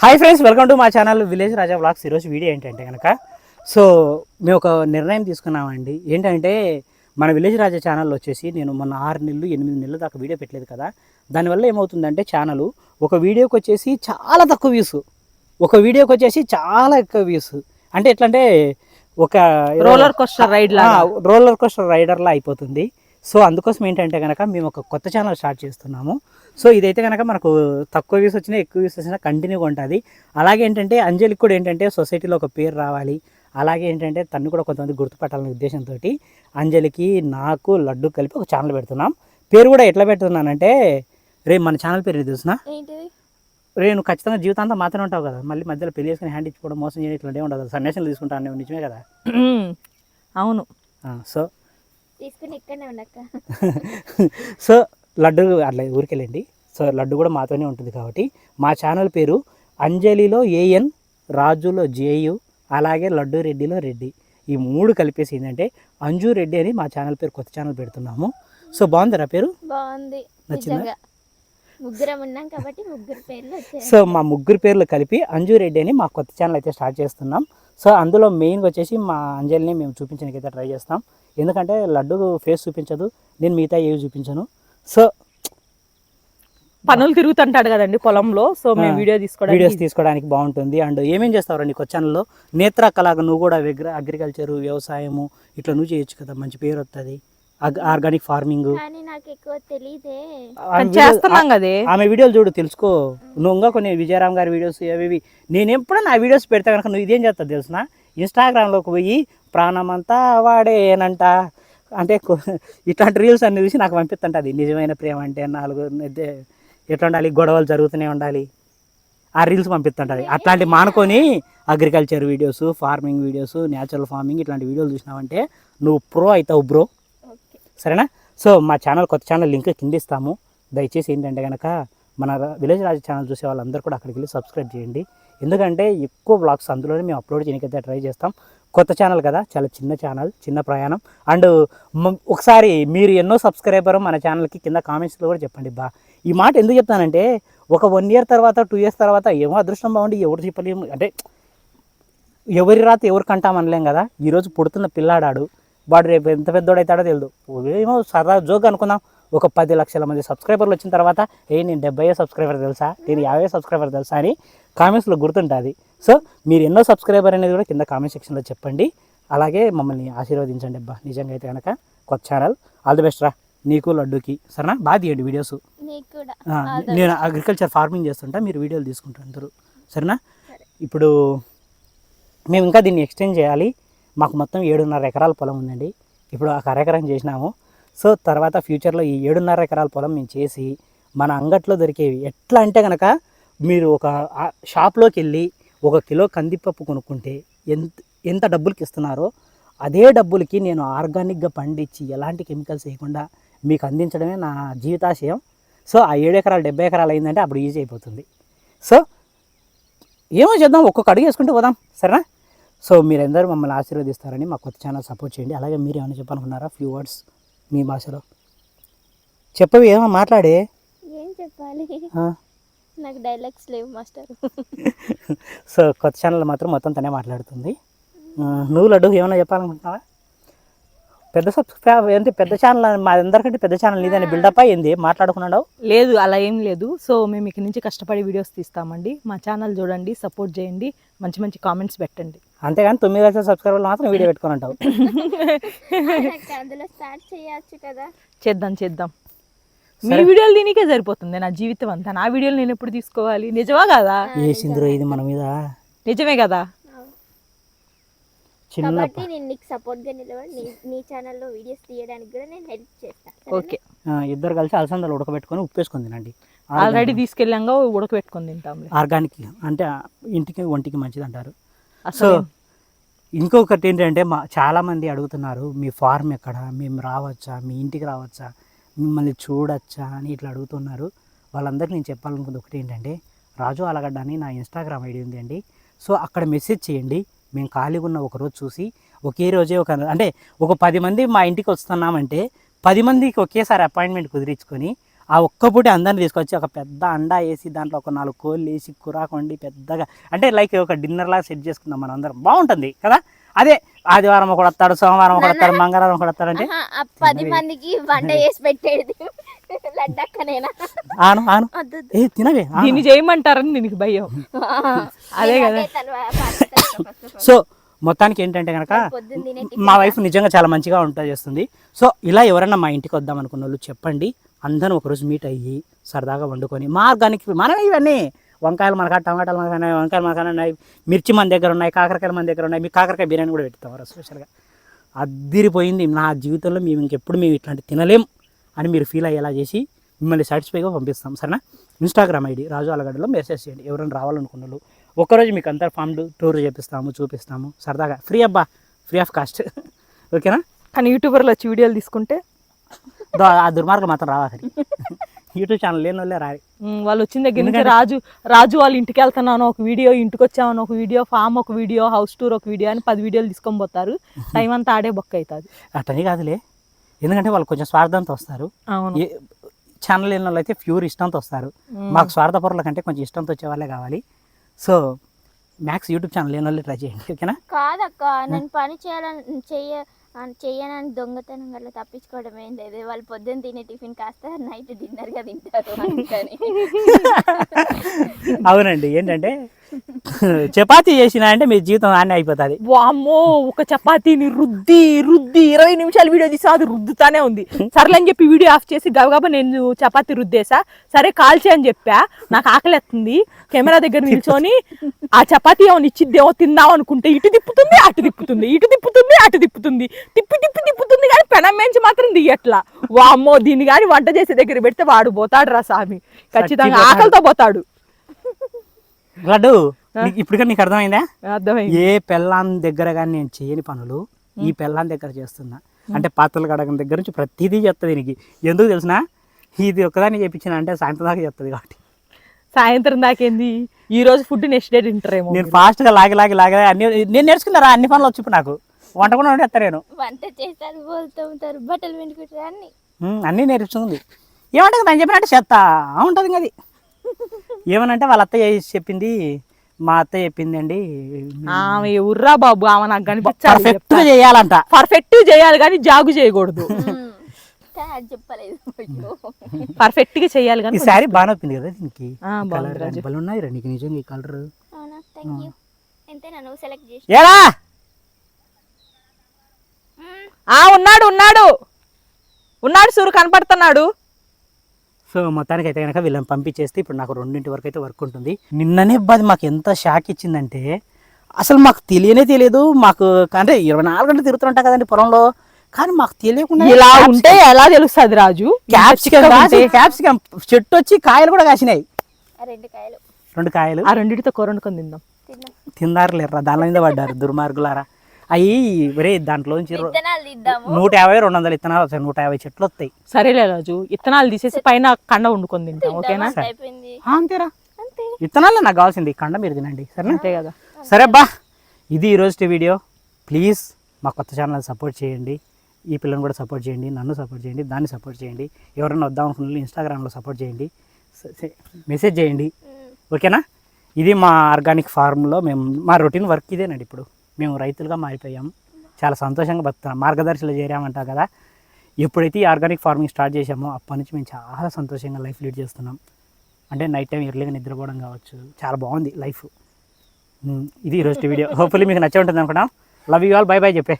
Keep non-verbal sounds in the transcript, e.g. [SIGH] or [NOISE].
Hi friends welcome to మా channel village Raja blogs ఈరోజు video ఏంటంటే కనుక సో మేము ఒక నిర్ణయం తీసుకున్నామండి. ఏంటంటే మన విలేజ్ రాజా ఛానల్ వచ్చేసి నేను మొన్న ఆరు నెలలు ఎనిమిది నెలలు దాకా వీడియో పెట్టలేదు కదా. దానివల్ల ఏమవుతుందంటే ఛానల్ ఒక వీడియోకి వచ్చేసి చాలా తక్కువ వ్యూస్ ఒక వీడియోకి వచ్చేసి చాలా ఎక్కువ వ్యూస్ అంటే ఎట్లా అంటే ఒక roller coaster ride roller coaster రైడర్లా అయిపోతుంది. సో అందుకోసం ఏంటంటే కనుక మేము ఒక కొత్త ఛానల్ స్టార్ట్ చేస్తున్నాము. సో ఇదైతే కనుక మనకు తక్కువ వ్యూస్ వచ్చినా ఎక్కువ వ్యూస్ వచ్చినా కంటిన్యూగా ఉంటుంది. అలాగే ఏంటంటే అంజలికి కూడా ఏంటంటే సొసైటీలో ఒక పేరు రావాలి. అలాగే ఏంటంటే తను కూడా కొంతమంది గుర్తుపట్టాలనే ఉద్దేశంతో అంజలికి నాకు లడ్డు కలిపి ఒక ఛానల్ పెడుతున్నాం. పేరు కూడా ఎట్లా పెడుతున్నానంటే రేపు మన ఛానల్ పేరు తెలుసునా? రే నువ్వు ఖచ్చితంగా జీవితాంతం మాత్రమే ఉంటావు కదా. మళ్ళీ మధ్యలో పెళ్ళి చేసుకుని హ్యాండ్ ఇచ్చుకోవడం మోసం చేయడం ఇట్లాంటివి ఉండదు. సన్యాసం తీసుకుంటాను నిజమే కదా? అవును. సో తీసుకుని ఇక్కడనే ఉండక్క [LAUGHS] సో లడ్డు అట్లా ఊరికెళ్ళండి. సో లడ్డు కూడా మాతోనే ఉంటుంది కాబట్టి. మా ఛానల్ పేరు అంజలిలో ఏఎన్ రాజులో జేయు అలాగే లడ్డు రెడ్డిలో రెడ్డి. ఈ మూడు కలిపేసి ఏంటంటే అంజు రెడ్డి అని మా ఛానల్ పేరు కొత్త ఛానల్ పెడుతున్నాము. సో బాగుందిరా పేరు? బాగుంది. నచ్చిందా? ముగ్గురం ఉన్నాం కాబట్టి ముగ్గురు పేర్లు సో మా ముగ్గురు పేర్లు కలిపి అంజు రెడ్డి అని మా కొత్త ఛానల్ అయితే స్టార్ట్ చేస్తున్నాం. సో అందులో మెయిన్గా వచ్చేసి మా అంజలిని మేము చూపించడానికి అయితే ట్రై చేస్తాం. ఎందుకంటే లడ్డు ఫేస్ చూపించదు నేను మిగతా ఏవి చూపించను. సో పనులు తిరుగుతుంటాడు కదండి పొలంలో సో మేము వీడియో వీడియోస్ తీసుకోవడానికి బాగుంటుంది. అండ్ ఏమేం చేస్తావు నీకు ఛానల్లో? నేత్ర కళగా నువ్వు కూడా అగ్రి అగ్రికల్చర్ వ్యవసాయము ఇట్లా నువ్వు చేయొచ్చు కదా మంచి పేరు వస్తుంది ఆర్గానిక్ ఫార్మింగ్. కానీ నాకు ఎక్కువ తెలియదే కానీ చేస్తున్నాం కదే. ఆమె వీడియోలు చూడు తెలుసుకో. నువ్వు ఇంకా కొన్ని విజయరామ్ గారి వీడియోస్ అవి నేను ఎప్పుడైనా ఆ వీడియోస్ పెడితే కనుక నువ్వు ఇదేం చేస్తావు తెలుసిన? ఇన్స్టాగ్రామ్లోకి పోయి ప్రాణమంతా వాడేనంట. అంటే ఇట్లాంటి రీల్స్ అన్ని చూసి నాకు పంపిస్తుంటుంది నిజమైన ప్రేమ అంటే నాలుగు ఎట్లా ఉండాలి? గొడవలు జరుగుతూనే ఉండాలి. ఆ రీల్స్ పంపిస్తుంటుంది అట్లాంటి మానుకొని agriculture videos farming videos natural farming ఇట్లాంటి వీడియోలు చూసినావంటే నువ్వు ప్రో అవుతావు బ్రో. సరేనా? సో మా ఛానల్ కొత్త ఛానల్ లింక్ కింద ఇస్తాము. దయచేసి ఏంటంటే కనుక మన విలేజ్ రాజు ఛానల్ చూసే వాళ్ళందరూ కూడా అక్కడికి వెళ్ళి సబ్స్క్రైబ్ చేయండి. ఎందుకంటే ఎక్కువ బ్లాగ్స్ అందులోనే మేము అప్లోడ్ చేయడానికి ట్రై చేస్తాం. కొత్త ఛానల్ కదా చాలా చిన్న ఛానల్ చిన్న ప్రయాణం. అండ్ ఒకసారి మీరు ఎన్నో సబ్స్క్రైబర్ మన ఛానల్కి కింద కామెంట్స్లో కూడా చెప్పండి బా. ఈ మాట ఎందుకు చెప్తానంటే ఒక వన్ ఇయర్ తర్వాత టూ ఇయర్స్ తర్వాత ఏమో అదృష్టం బాగుండి ఎవరు చెప్పలేము. అంటే ఎవరి రాత ఎవరు కంటామనలేం కదా. ఈరోజు పుడుతున్న పిల్లాడాడు. వాడు రేపు ఎంత పెద్దోడైతాడో తెలియదు ఏమో సరదా జోక్ అనుకుందాం. ఒక పది లక్షల మంది సబ్స్క్రైబర్లు వచ్చిన తర్వాత ఏ నేను డెబ్బై సబ్స్క్రైబర్ తెలుసా? నేను యాభై సబ్స్క్రైబర్ తెలుసా? అని కామెంట్స్లో గుర్తుంటుంది. సో మీరు ఎన్నో సబ్స్క్రైబర్ అనేది కూడా కింద కామెంట్ సెక్షన్లో చెప్పండి. అలాగే మమ్మల్ని ఆశీర్వదించండి అబ్బా. నిజంగా అయితే కనుక కొత్త ఛానల్ ఆల్ ది బెస్ట్ రా. నీకు లడ్డుకి. సరేనా? బాగా తీయండి వీడియోస్ ఆ, నేను అగ్రికల్చర్ ఫార్మింగ్ చేస్తుంటా. మీరు వీడియోలు తీసుకుంటారు సరేనా? సరే. ఇప్పుడు మేము ఇంకా దీన్ని ఎక్స్టెండ్ చేయాలి. మాకు మొత్తం ఏడున్నర ఎకరాల పొలం ఉందండి. ఇప్పుడు ఒక అరెకరం చేసినాము. సో తర్వాత ఫ్యూచర్లో ఈ ఏడున్నర ఎకరాల పొలం మేము చేసి మన అంగట్లో దొరికేవి. ఎట్లా అంటే కనుక మీరు ఒక షాప్లోకి వెళ్ళి ఒక కిలో కందిపప్పు కొనుక్కుంటే ఎంత ఎంత డబ్బులకి ఇస్తున్నారో అదే డబ్బులకి నేను ఆర్గానిక్గా పండించి ఎలాంటి కెమికల్స్ వేయకుండా మీకు అందించడమే నా జీవితాశయం. సో ఆ ఏడు ఎకరాలు డెబ్బై ఎకరాలు అయిందంటే అప్పుడు ఈజీ అయిపోతుంది. సో ఏమో చేద్దాం ఒక్కొక్క అడుగు వేసుకుంటూ పోదాం. సరేనా? సో మీరందరూ మమ్మల్ని ఆశీర్వదిస్తారని మా కొత్త ఛానల్ సపోర్ట్ చేయండి. అలాగే మీరు ఏమైనా చెప్పాలనుకున్నారా? Few words. మీ భాషలో. చెప్పవి ఏమో మాట్లాడే? ఏం చెప్పాలి? ఆ. నాకు డైలాగ్స్ లేవు మాస్టర్ [LAUGHS] సో కొత్త ఛానల్ మాత్రం మొత్తం తనే మాట్లాడుతుంది. నువ్వు లడ్డు ఏమైనా చెప్పాలనుకుంటున్నావా? పెద్ద సబ్స్క్రైబ్ ఏంటి పెద్ద ఛానల్ మా అందరికంటే పెద్ద ఛానల్ నీదని బిల్డప్ అయ్యింది మాట్లాడుకున్నాడు లేదు అలా ఏం లేదు. సో మేము ఇక్కడి నుంచి కష్టపడి వీడియోస్ తీస్తామండి. మా ఛానల్ చూడండి సపోర్ట్ చేయండి. మంచి మంచి కామెంట్స్ పెట్టండి. అంతేగాని తొమ్మిది లక్షల సబ్స్క్రైబర్లు మాత్రం వీడియో పెట్టుకొని అంటావు నాకు అందులో స్టార్ట్ చేయొచ్చు కదా. చేద్దాం చేద్దాం. మీ. వీడియోలు దీనికే సరిపోతుంది నా జీవితం అంతా. నా వీడియోలు నేను ఎప్పుడు తీసుకోవాలి? నిజమా కదా? ఏ సింధురో ఇది మన మీద? నిజమే కదా? అవును. చిన్న కాబట్టి నేను నీకు సపోర్ట్గా నిలబడి నీ నీ ఛానల్లో వీడియోస్ తీయడానికి కూడా నేను హెల్ప్ చేస్తాను ఓకే. ఆ, ఇద్దరు కలిసి అలసందలు ఉడకబెట్టుకొని ఉప్పేసుకొని తినండి. ఆల్రెడీ తీసుకెళ్ళాక ఉడకబెట్టుకొని తింటాంలే. ఆర్గానిక్ అంటే ఇంటికి ఒంటికి మంచిది అంటారు సో ఇంకొకటి ఏంటంటే మా చాలామంది అడుగుతున్నారు మీ ఫార్మ్ ఎక్కడ? మేము రావచ్చా? మీ ఇంటికి రావచ్చా? మిమ్మల్ని చూడొచ్చా? అని ఇట్లా అడుగుతున్నారు. వాళ్ళందరికీ నేను చెప్పాలనుకుంది ఒకటి ఏంటంటే రాజు అలగడ్డ అని నా ఇన్స్టాగ్రామ్ ఐడి ఉంది అండి. సో అక్కడ మెసేజ్ చేయండి. మేము ఖాళీగా ఉన్న ఒక రోజు చూసి ఒకే రోజే ఒక అంటే ఒక పది మంది మా ఇంటికి వస్తున్నామంటే పది మందికి ఒకేసారి అపాయింట్మెంట్ కుదిరించుకొని ఆ ఒక్క పూట అందరిని తీసుకొచ్చి ఒక పెద్ద అండా వేసి దాంట్లో ఒక నాలుగు కోళ్ళు వేసి కురాకు వండి పెద్దగా అంటే లైక్ ఒక డిన్నర్ లాగా సెట్ చేసుకుందాం మనం అందరం. బాగుంటుంది కదా? అదే ఆదివారం ఒకడు వస్తాడు సోమవారం ఒకడు వస్తాడు మంగళవారం ఒకడు వస్తాడు అంటే పది మందికి వంట చేసి పెట్టేది. ఆను ఆను. ఏ తినవే. దీన్ని చేయమంటారని దీనికి భయం. అదే కదా. సో మొత్తానికి ఏంటంటే కనుక మా వైఫ్ నిజంగా చాలా మంచిగా వంట చేస్తుంది. సో ఇలా ఎవరన్నా మా ఇంటికి వద్దాం అనుకున్న వాళ్ళు చెప్పండి. అందరం ఒకరోజు మీట్ అయ్యి సరదాగా వండుకొని మా ఆర్గానిక్ మనమే ఇవన్నీ. వంకాయలు మనకా టమాటాలు మనకు ఉన్నాయి వంకాయలు మనకు ఉన్నాయి. మిర్చి మన దగ్గర ఉన్నాయి కాకరకాయలు మన దగ్గర ఉన్నాయి. మీ కాకరకాయ బిర్యానీ కూడా పెడతాం స్పెషల్గా అద్దిరిపోయింది. నా జీవితంలో మేము ఇంకెప్పుడు మేము ఇట్లాంటి తినలేం అని మీరు ఫీల్ అయ్యేలా చేసి మిమ్మల్ని సాటిస్ఫైగా పంపిస్తాం సరేనా? ఇన్స్టాగ్రామ్ ఐడి రాజు అలగడ్డలో మెసేజ్ చేయండి ఎవరైనా రావాలనుకున్న వాళ్ళు ఒక్కరోజు మీకు అంతా ఫామ్ టూర్ చేపిస్తాము చూపిస్తాము సరదాగా. ఫ్రీ అబ్బా ఫ్రీ ఆఫ్ కాస్ట్ ఓకేనా కానీ యూట్యూబర్లో వచ్చి వీడియోలు తీసుకుంటే? ఆ దుర్మార్గం మాత్రం రావాలి యూట్యూబ్ ఛానల్ లేని వాళ్ళే రాలి వాళ్ళు వచ్చిన దగ్గర నుంచి ఎందుకంటే- రాజు రాజు వాళ్ళ ఇంటికి వెళ్తున్నాను ఒక వీడియో ఇంటికి వచ్చామని ఒక వీడియో ఫామ్ ఒక వీడియో హౌస్ టూర్ ఒక వీడియో అని పది వీడియోలు తీసుకొని పోతారు. [LAUGHS] టైం అంతా ఆడే బొక్క అవుతుంది. అట్టని కాదులే. ఎందుకంటే వాళ్ళు కొంచెం స్వార్థంతో వస్తారు. అవును. ఛానల్ లేని వాళ్ళు అయితే ప్యూర్ ఇష్టంతో వస్తారు. మాకు స్వార్థపరుల కంటే కొంచెం ఇష్టంతో వచ్చే వాళ్ళే కావాలి. సో మ్యాక్స్ యూట్యూబ్ ఛానల్ లేని వాళ్ళు ట్రై చేయండి ఓకేనా? కాదక్క నేను పని చేయాలని చెయ్య అని చెయ్యనని దొంగతనం వల్ల తప్పించుకోవడం ఏం లేదు వాళ్ళు పొద్దున్న తినే టిఫిన్ కాస్త నైట్ డిన్నర్గా తింటారు [LAUGHS] అందుకని. అవునండి. ఏంటంటే చపాతీ చేసిన అంటే మీ జీవితం ఆనే అయిపోతుంది. వామ్మో ఒక చపాతీని రుద్ది రుద్ది ఇరవై నిమిషాలు వీడియో తీసా అది రుద్దుతానే ఉంది. సర్లే అని చెప్పి వీడియో ఆఫ్ చేసి గబగబా నేను చపాతీ రుద్దేసా సరే కాల్చే అని చెప్పా. నాకు ఆకలి ఎత్తుంది కెమెరా దగ్గర నిల్చొని ఆ చపాతీ ఏమైనా ఇచ్చిద్దేమో తిందాం అనుకుంటే ఇటు తిప్పుతుంది అటు తిప్పుతుంది. ఇటు తిప్పుతుంది అటు తిప్పుతుంది. తిప్పి తిప్పి తిప్పుతుంది కానీ పెనం మేంచి మాత్రం దిగట్లా వామ్మో దీన్ని కానీ వంట చేసే దగ్గర పెడితే వాడు పోతాడు రా స్వామి ఖచ్చితంగా. ఆకలితో పోతాడు. లడ్డు. ఇప్పటికే నీకు అర్థమైందా? అర్థమైంది. ఏ పెళ్ళాం దగ్గర కానీ నేను చేయని పనులు ఈ పెళ్ళాం దగ్గర చేస్తున్నా. అంటే పాత్రలు కడగడం దగ్గర నుంచి ప్రతిదీ చెప్తుంది దీనికి. ఎందుకు తెలిసిన? ఇది ఒక్కదాన్ని చేపించిన అంటే సాయంత్రం దాకా చెప్తుంది కాబట్టి. సాయంత్రం దాకేంది ఈ రోజు ఫుడ్ నెక్స్ట్ డే తింటారేమో నేను ఫాస్ట్గా లాగి లాగి లాగి అన్ని నేను నేర్చుకున్నారా? అన్ని పనులు వచ్చి ఇప్పుడు నాకు. వంట కూడా వండేస్తా నేను. వంట చేస్తారు బోల్తోముతారు బట్టలు పిండుకుంటారు అన్ని. అన్నీ నేర్చుకుంది. ఏమంటుంది నేను చెప్పినట్టు చెత్త ఉంటుంది ఇంకా అది ఏమనంటే వాళ్ళ అత్తయ్య చేసి చెప్పింది మా అత్తయ్య చెప్పింది అండి ఆమె ఉర్రా బాబు ఆమె నాకు కనిపించాలి పర్ఫెక్ట్గా చేయాలంట. పర్ఫెక్ట్ చేయాలి కానీ జాగు చేయకూడదు. [LAUGHS] పర్ఫెక్ట్గా చేయాలి కానీ ఈ శారీ బాగా నొప్పింది కదా దీనికి. కలర్ ఉన్నాయి రా నీకు నిజంగా ఈ కలర్? మ్మ్. ఆ ఉన్నాడు ఉన్నాడు. ఉన్నాడు సూరు కనపడుతున్నాడు. సో మొత్తానికి అయితే కనుక వీళ్ళని పంపించేస్తే ఇప్పుడు నాకు రెండింటి వరకు అయితే వర్క్ ఉంటుంది. నిన్ననే బాధ మాకు ఎంత షాక్ ఇచ్చిందంటే అసలు మాకు తెలియనే తెలియదు. మాకు అంటే ఇరవై నాలుగు గంటలు తిరుగుతుంటా కదండి పొలంలో. కానీ మాకు తెలియకుండా ఇలా ఉంటే ఎలా తెలుస్తుంది రాజు? క్యాప్సికం ఇంత చిక్కగా ఉంటే- క్యాప్సికం చెట్టు వచ్చి కాయలు కూడా కాసినాయి. ఆ రెండు కాయలు. రెండు కాయలు. ఆ రెండిటితో కూర వండుకొని తిందాం. తిన్నాం. తిన్నారు లేరా దాని మీద పడ్డారు దుర్మార్గులారా. అయ్యి ఒరే దాంట్లోంచి నూట యాభై రెండు వందల ఇత్తనాలు వస్తాయి నూట యాభై చెట్లు వస్తాయి. సరేలే రాజు ఇత్తనాలు తీసేసి పైన కండ వండుకొని తింటాం ఓకేనా? మస్తు అయిపోయింది. ఆ, అంతేరా. అంతే. విత్తనాలే నాకు కావాల్సింది కండ మీరు తినండి సరేనా? అంతే కదా. సరే అబ్బా ఇది ఈరోజు వీడియో. ప్లీజ్ మా కొత్త ఛానల్ సపోర్ట్ చేయండి. ఈ పిల్లని కూడా సపోర్ట్ చేయండి నన్ను సపోర్ట్ చేయండి దాన్ని సపోర్ట్ చేయండి. ఎవరైనా వద్దాం అనుకున్న ఇన్స్టాగ్రామ్లో సపోర్ట్ చేయండి. మెసేజ్ చేయండి. ఓకేనా? ఇది మా ఆర్గానిక్ ఫార్మ్లో మేము మా రొటీన్ వర్క్ ఇదేనండి ఇప్పుడు. మేము రైతులుగా మారిపోయాం. చాలా సంతోషంగా బతున్నాం మార్గదర్శిలో చేరామంటాం కదా. ఎప్పుడైతే ఈ ఆర్గానిక్ ఫార్మింగ్ స్టార్ట్ చేసామో అప్పటి నుంచి మేము చాలా సంతోషంగా లైఫ్ లీడ్ చేస్తున్నాం. అంటే నైట్ టైం ఎర్లీగా నిద్రపోవడం కావచ్చు. చాలా బాగుంది లైఫ్. ఇది ఈరోజు వీడియో. [LAUGHS] హోప్ఫుల్లీ మీకు నచ్చే ఉంటుంది అనుకున్నాం love you all. Bye bye చెప్పే.